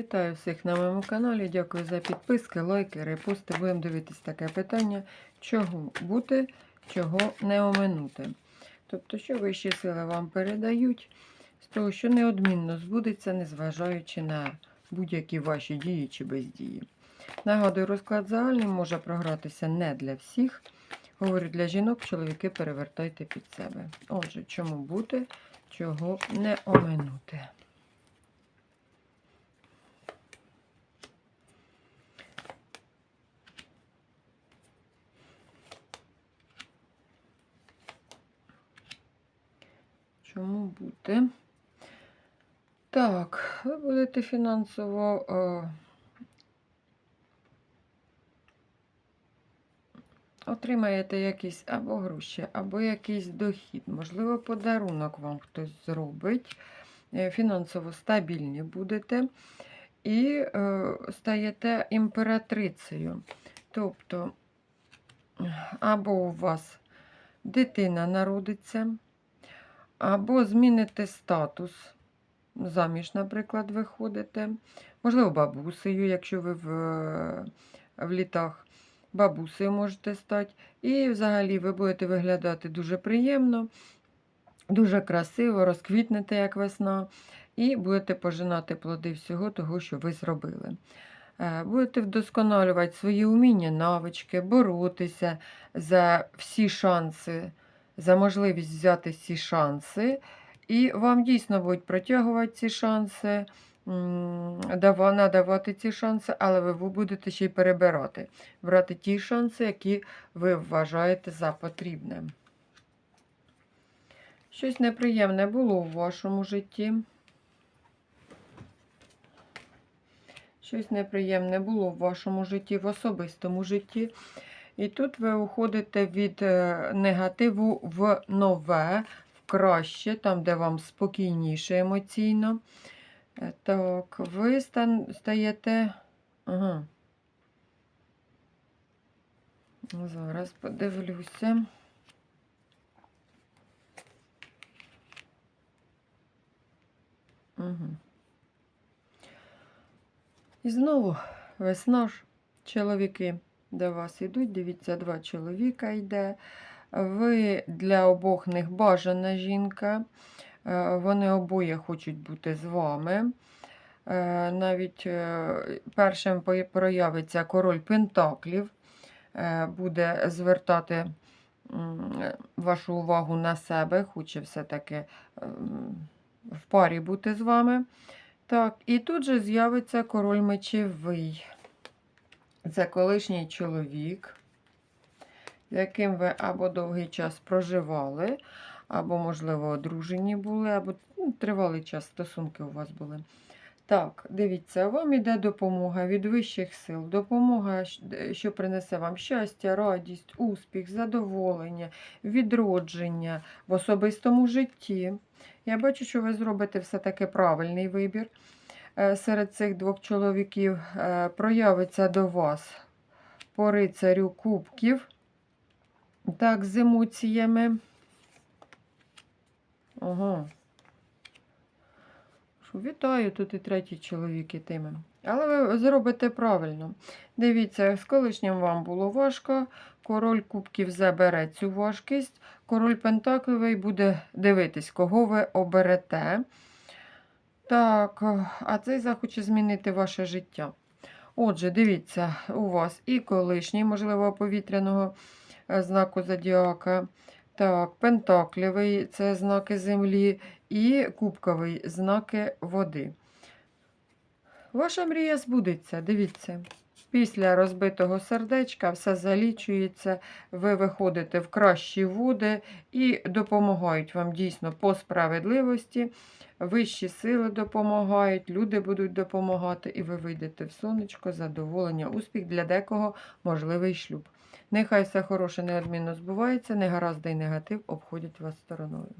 Вітаю всіх на моєму каналі. Дякую за підписки, лайки, репости. Будемо дивитись таке питання, чого бути, чого не оминути. Тобто, що вищі сили вам передають, з того, що неодмінно збудеться, незважаючи на будь-які ваші дії чи бездії. Нагадую, розклад загальний може програтися не для всіх. Говорю для жінок, чоловіки перевертайте під себе. Отже, чому бути, чого не оминути. Чому бути? Так, ви будете фінансово е, отримаєте якісь або гроші, або якийсь дохід, можливо, подарунок вам хтось зробить. Е, Фінансово стабільні будете і е, стаєте імператрицею. Тобто, або у вас дитина народиться, або зміните статус. Заміж, наприклад, виходите. Можливо, бабусею, якщо ви в, в літах, бабусею можете стати. І взагалі ви будете виглядати дуже приємно, дуже красиво, розквітнете, як весна, і будете пожинати плоди всього того, що ви зробили. Е, Будете вдосконалювати свої уміння, навички, боротися за всі шанси, за можливість взяти ці шанси. І вам дійсно будуть протягувати ці шанси, надавати ці шанси, але ви будете ще й перебирати, брати ті шанси, які ви вважаєте за потрібне. Щось неприємне було в вашому житті. Щось неприємне було в вашому житті, в особистому житті. І тут ви уходите від е, негативу в нове, в краще, там, де вам спокійніше емоційно. Е, Так, ви стаєте. Ага. Зараз подивлюся. Угу. І знову весна ж, чоловіки до вас йдуть. Дивіться, два чоловіка йде. Ви для обох них бажана жінка. Е, Вони обоє хочуть бути з вами. Е, Навіть е, першим проявиться король Пентаклів, буде звертати вашу увагу на себе, хоче все-таки в парі бути з вами. Так, і тут же з'явиться король мечевий. Це колишній чоловік, з яким ви або довгий час проживали, або, можливо, одружені були, або ну, тривалий час стосунки у вас були. Так, дивіться, вам іде допомога від вищих сил, допомога, що принесе вам щастя, радість, успіх, задоволення, відродження в особистому житті. Я бачу, що ви зробите все-таки правильний вибір. Е, Серед цих двох чоловіків е, проявиться до вас по рицарю кубків. Так, з емоціями. Ага. Вітаю, тут і третій чоловік ітиме. Але ви зробите правильно. Дивіться, з колишнім вам було важко. Король кубків забере цю важкість. Король Пентаклевий буде дивитись, кого ви оберете. Так, а цей захоче змінити ваше життя. Отже, дивіться, у вас і колишній, можливо, повітряного е, знаку зодіака. Так, пентаклівий це знаки землі, і кубковий знаки води. Ваша мрія збудеться, дивіться. Після розбитого сердечка все залічується, ви виходите в кращі води і допомагають вам дійсно по справедливості. Вищі сили допомагають, люди будуть допомагати, і ви вийдете в сонечко, задоволення, успіх для декого можливий шлюб. Нехай все хороше неодмінно збувається, негаразди й негатив обходять вас стороною.